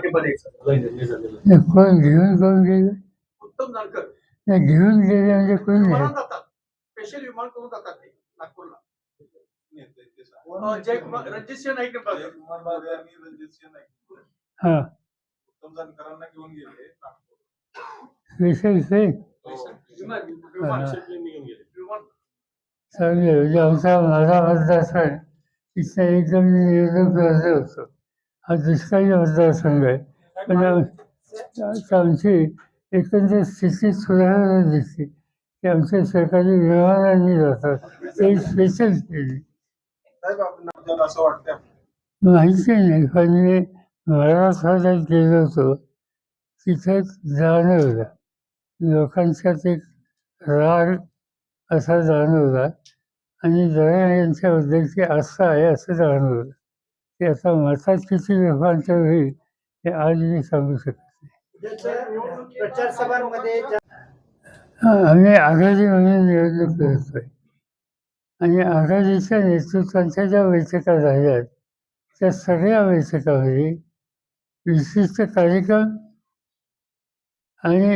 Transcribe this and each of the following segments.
पाठिंबा द्यायचा नाही, कोण घेऊन कोण गेले उत्तम जानकर नाही घेऊन गेले म्हणजे कोण विमानात जातात. स्पेशल विमान करून जातात ते नागपूरला. अं, जयकुमार रणजित सिंह नाईक हा. उत्तम जानकरांना घेऊन गेले स्पेशल ते विमान विमान. विमान चांगले म्हणजे आमचा माझा मतदारसंघ तिथं एकदम निवडणूक अर्ज होतो हा दुष्काळी मतदारसंघ आहे. पण आमची एकंदर स्थिती सुधारणा दिसते. की आमच्या सरकारी व्यवहारांनी जातात. ते स्पेशल केली. माहिती नाही. पण मी मराठवाड्यात गेलो होतो तिथे जाणवला. लोकांच्यात एक राग असा जाणवला. आणि जरा यांच्याबद्दलची आस्था आहे असं जाणवलं. आता मतात किती लोकांचं होईल हे आज मी सांगू शकत नाही. आम्ही आघाडी म्हणून निवडणूक करतोय आणि आघाडीच्या नेतृत्वांच्या ज्या बैठका झाल्या त्या सगळ्या बैठकामध्ये विशिष्ट कार्यक्रम आणि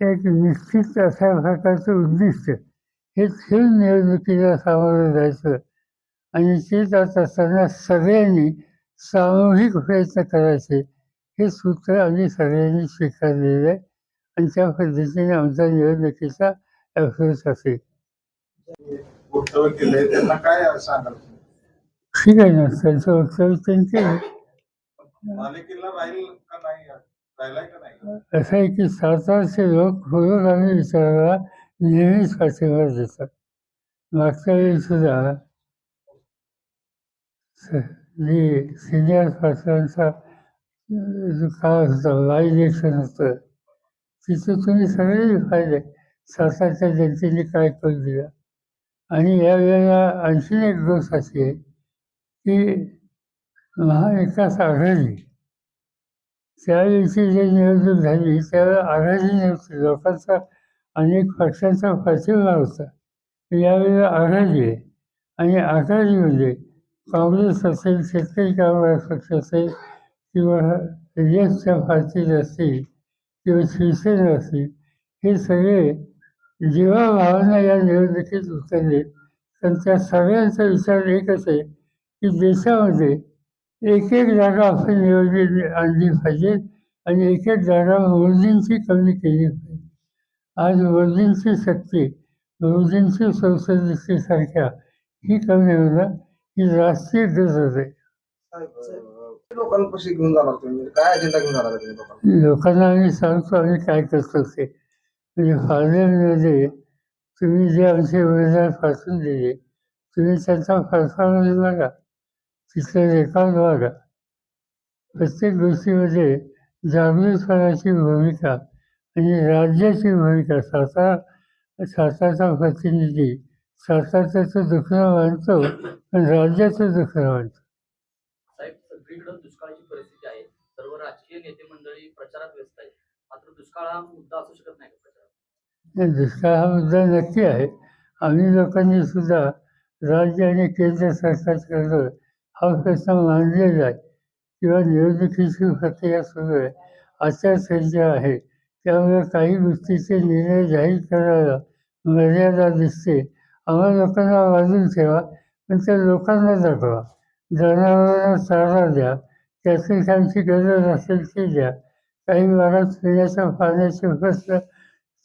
एक निश्चित अशा प्रकारचं उद्दिष्ट हे ठेवून निवडणुकीला सामोरं जायचं आणि ते जात असताना सगळ्यांनी सामूहिक प्रयत्न करायचे. हे सूत्र आम्ही सगळ्यांनी स्वीकारलेलं आहे. आणि त्या पद्धतीने आमचा निवडणुकीचा अप्रोच असेल त्यांना ठीक आहे ना त्यांचं वक्तव्य नाही? असं आहे की सातारचे लोक पुरोगामी विचाराला नेहमीच पाठिंबा देतात. मागच्या वेळी सुद्धा स- जी सिनियर पाटलांचा जो काळ होता बाय इलेक्शन होतं. तिथं तुम्ही सगळे फायदे सरकारच्या जनतेने काय करून दिला? आणि यावेळेला आणखीन एक गोष्ट अशी आहे की महाविकास आघाडी त्यावेळीची जी निवडणूक झाली त्यावेळेला आघाडी नव्हती. लोकांचा अनेक पक्षांचा पाठिंबा होता. यावेळेला आघाडी आहे. आणि आघाडीमध्ये म्हणजे काँग्रेस असेल शेतकरी कामगार पक्ष असेल किंवा एसच्या पार्टीज असतील किंवा शिवसेना असतील हे सगळे जेव्हा भावना या निवडणुकीत उतरले. तर त्या सगळ्यांचा विचार एकच आहे की देशामध्ये एक एक जागा आपण निवडली आणली पाहिजे आणि एक एक जागा मोदींची कमी केली पाहिजे. आज मोदींची शक्ती मोदींची संसदेसारख्या ही कमी होणं ही राष्ट्रीय गरज आहे लोकांपाशी घेऊन जाणार तुम्ही काय अजेंडा घेऊन जाणार तुम्ही लोकांना? लोकांना आम्ही सांगतो आम्ही काय करतो ते. म्हणजे पार्लमेंटमध्ये तुम्ही जे आमचे उमेदवार पाठवून दिले तुम्ही त्यांचा परफॉर्मन्स बघा. तिथलं रेकॉर्ड बघा. प्रत्येक गोष्टीमध्ये जागृतपणाची भूमिका आणि राज्याची भूमिका सातारा सातारचा प्रतिनिधी सातारचं दुखणं मानतो पण राज्याचं दुखणं मानतो साहेब सगळीकडे दुष्काळाची परिस्थिती आहे. सर्व राजकीय नेते मंडळी प्रचारात व्यस्त आहेत. मात्र दुष्काळ हा मुद्दा असू शकत नाही का प्रचारात? नाही, दुष्काळ हा मुद्दा नक्की आहे. आम्ही लोकांनी सुद्धा राज्य आणि केंद्र सरकारकडं हा प्रश्न मांडलेला आहे. किंवा निवडणुकीची प्रक्रिया सुरू आहे. आचारसंहिता आहे. त्यामुळे काही गोष्टीचे निर्णय जाहीर करायला मर्यादा दिसते. आम्हाला लोकांना वाजून ठेवा पण त्या लोकांना दाखवा. जनावरांना चारा द्या त्यातून त्यांची गरज असेल ती द्या. काही वारात पिण्याच्या पाण्याची प्रश्न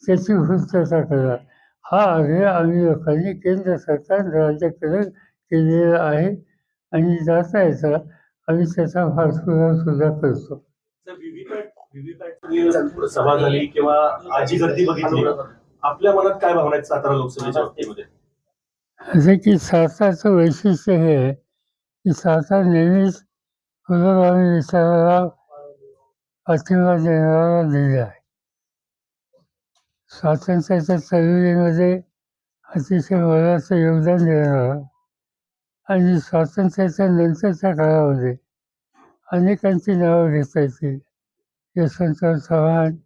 त्याची पूर्तता करा. हा आग्रह आम्ही लोकांनी केंद्र सरकार राज्याकडे केलेला आहे आणि जाता येता आम्ही त्याचा पाठपुरावा सुद्धा करतो. सभा झाली किंवा आजी गर्दी बघितली. आपल्या मनात काय भावना आहेत सातारा लोकसभेच्या बाबतीमध्ये? असं की सातारचं वैशिष्ट्य हे आहे की सातार नेहमीच पुरोगामी विचाराला पाठिंबा देणारा जिल्हा आहे. स्वातंत्र्याच्या चळवळीमध्ये अतिशय मोलाचं योगदान देणारा आणि स्वातंत्र्याच्या नंतरच्या काळामध्ये अनेकांची नावं घेता येतील. यशवंतराव चव्हाण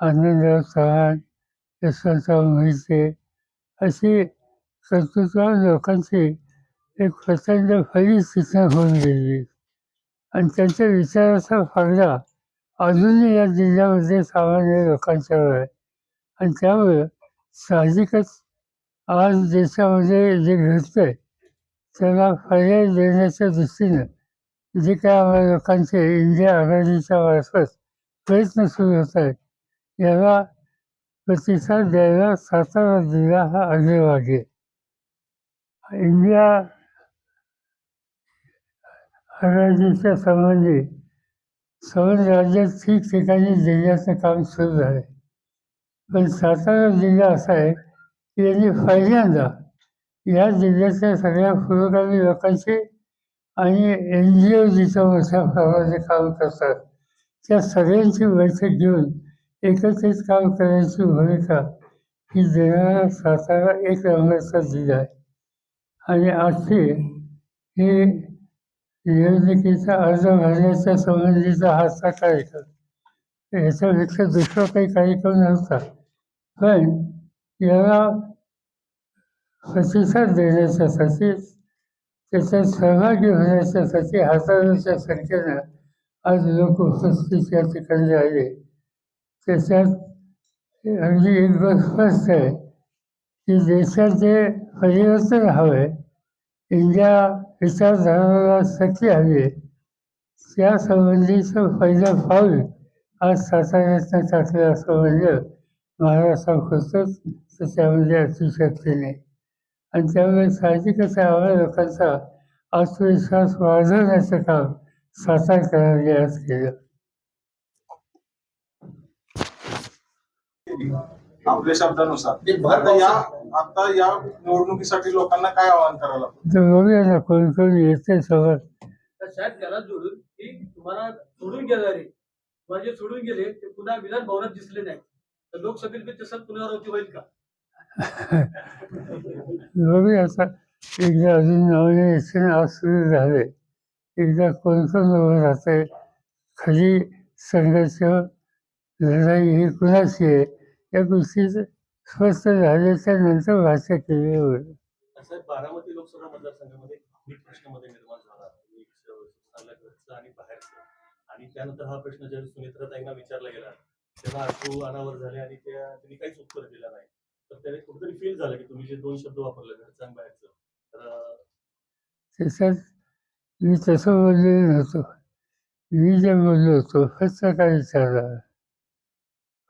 आनंदराव चव्हाण यशवंतराव मोहिते अशी कर्तृत्वान लोकांची एक प्रचंड फळी तिथं होऊन गेली. आणि त्यांच्या विचाराचा फायदा अजूनही या जिल्ह्यामध्ये सामान्य लोकांच्यावर आहे. आणि त्यामुळे साहजिकच आज देशामध्ये जे घडतंय त्याला पर्याय देण्याच्या दृष्टीनं जे काय आम्हाला लोकांचे इंडिया आघाडीच्या मार्फत प्रयत्न सुरू होत आहेत याला प्रतिसाद द्यायला सातारा जिल्हा हा अग्रभागी आहे. इंडिया राज्याच्या संबंधी सर्व राज्यात ठिकठिकाणी जिल्ह्याचं काम सुरू झालं पण सातारा जिल्हा असा आहे की यांनी पहिल्यांदा या जिल्ह्याच्या सगळ्या पुरोगामी लोकांचे आणि एन जी ओ जिथं मोठ्या प्रमाणात काम करतात त्या सगळ्यांची बैठक घेऊन एकत्रित काम करण्याची भूमिका ही देणारा सातारा एक नंबरचा जिल्हा आहे. आणि आजची ही निवडणुकीचा अर्ज भरण्याच्या संबंधीचा हाचा कार्यक्रम याच्यापेक्षा दुसरा काही कार्यक्रम नव्हता. पण याला प्रतिसाद देण्याच्यासाठी त्याच्यात सहभागी होण्याच्यासाठी हजारोच्या संख्येनं आज लोक उपस्थित या ठिकाणी आले. त्याच्यात अगदी एक बस स्पष्ट आहे. की देशाचे परिवर्तन हवे इंडिया विचारधाराला शक्ती हवी त्यासंबंधीचं फायदा व्हावी आज साताऱ्यातनं टाकलं असं म्हणलं महाराष्ट्रापुरतंच त्याच्यामध्ये शकते नाही. आणि त्यामुळे साहजिकच आहे लोकांचा आत्मविश्वास वाढवण्याचं काम सातारकरांनी आज केलं. आपल्या शब्दानुसार. आता या आता या निवडणुकीसाठी लोकांना काय आवाहन करावं लागतं? तर बघूया ना कोण कोण येते तर साहेब त्याला जोडून की तुम्हाला सोडून तुम्हाला जे सोडून गेले ते पुन्हा विधान भवनात दिसले नाही. तर लोकसभेत बी तसंच पुनरावृत्ती होईल का? बघूया आता. एकदा अजून नॉमिनेशन आज सुरू झाले. एकदा कोण कोण उभं राहतंय? खाली संघर्ष लढाई ही कुणाची आहे? या गोष्टी स्पष्ट झाल्याच्यानंतर भाषा केली बारामती लोकसभा मतदारसंघामध्ये अनेक प्रश्नामध्ये निर्माण झाला. घरचं आणि बाहेरचं. आणि त्यानंतर हा प्रश्न ज्यावेळी सुनेत्राताईंना विचारला गेला तेव्हा अश्रू अनावर झाले आणि त्या त्यांनी काहीच उत्तर दिलं नाही. तर त्याने कुठेतरी फील झालं की तुम्ही जे दोन शब्द वापरले घरचं आणि बाहेरचं तर त्याच्यात मी तसं बोललेलो नव्हतो. मी जे बोललो होतो फक्त काय विचारला.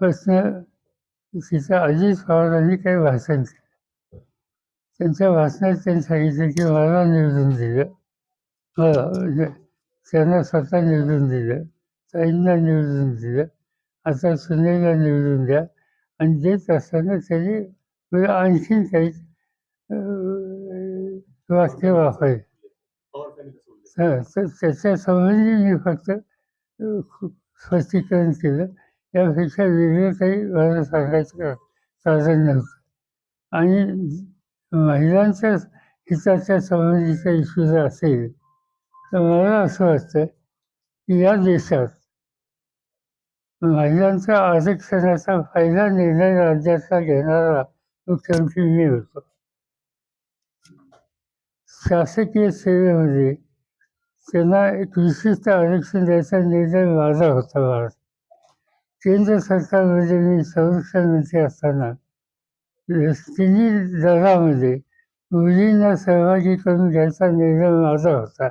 प्रश्न तिथं अजित पवारांनी काही भाषण केलं. त्यांच्या भाषणात त्यांनी सांगितलं की मला निवडून दिलं. मला म्हणजे त्यांना स्वतः निवडून दिलं. ताईंना निवडून दिलं. आता सुनेला निवडून द्या. आणि देत असताना त्यांनी म्हणजे आणखीन काही वाक्य वापरले. तर त्याच्या संबंधी मी फक्त खूप स्पष्टीकरण केलं. यापेक्षा वेगळी काही मला सांगायचं साधन नव्हतं. आणि महिलांच्या हिताच्या संबंधीचा इश्यू जर असेल तर मला असं वाटतं की या देशात महिलांचा आरक्षणाचा फायदा निर्णय राज्याचा घेणारा मुख्यमंत्री मी होतो. शासकीय सेवेमध्ये त्यांना एक विशिष्ट आरक्षण द्यायचा निर्णय माझा होता भारत केंद्र सरकारमध्ये मी संरक्षण मंत्री असताना तिन्ही दलामध्ये मुलींना सहभागी करून घ्यायचा निर्णय माझा होता.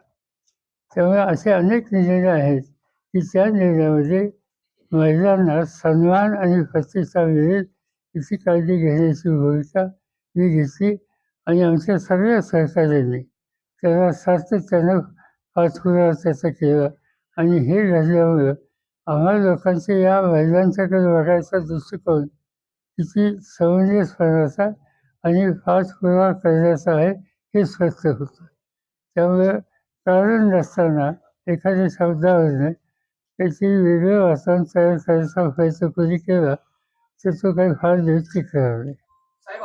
त्यामुळे असे अनेक निर्णय आहेत की त्या निर्णयामध्ये महिलांना सन्मान आणि प्रतिष्ठा मिळेल याची काळजी घेण्याची भूमिका मी घेतली आणि आमच्या सगळ्या सहकार्यांनी त्याला सातत्यानं पाठपुरावा त्याचा केला आणि हे घडल्यामुळं आम्हाला लोकांचे या महिलांच्याकडे बघायचा दृष्टिकोन किती समंजसपणाचा आणि पाठपुरावा करण्याचा आहे हे स्पष्ट होतं. त्यामुळे कारण नसताना एखाद्या शब्दावरने त्याची वेगळं वातावरण तयार करायचा प्रयत्न कोणी केला तर तो काही फार दिवस टिकणार नाही साहेब